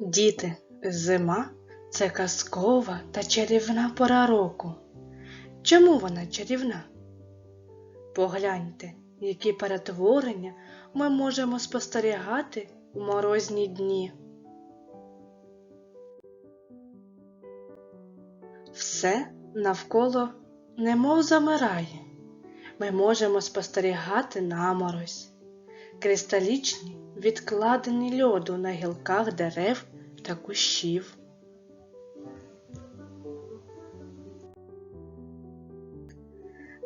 Діти, зима це казкова та чарівна пора року. Чому вона чарівна? Погляньте, які перетворення ми можемо спостерігати у морозні дні. Все навколо немов замирає. Ми можемо спостерігати наморозь, кристалічні відкладені льоду на гілках дерев та кущів.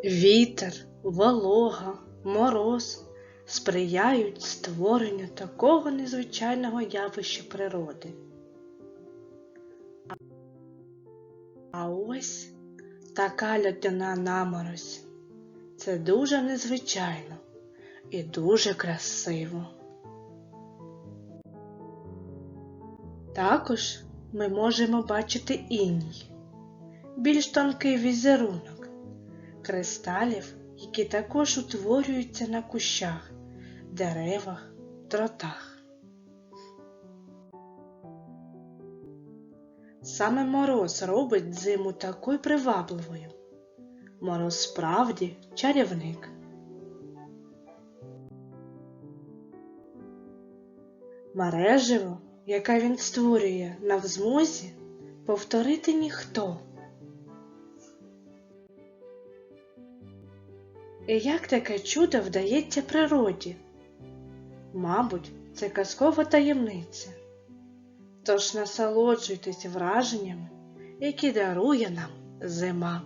Вітер, волога, мороз сприяють створенню такого незвичайного явища природи. А ось така льодяна наморозь. Це дуже незвичайно і дуже красиво. Також ми можемо бачити іній, більш тонкий візерунок кристалів, які також утворюються на кущах, деревах, дротах. Саме мороз робить зиму такою привабливою. Мороз справді чарівник. Мереживо, яке він створює на взмозі, повторити ніхто. І як таке чудо вдається природі? Мабуть, це казкова таємниця. Тож насолоджуйтесь враженнями, які дарує нам зима.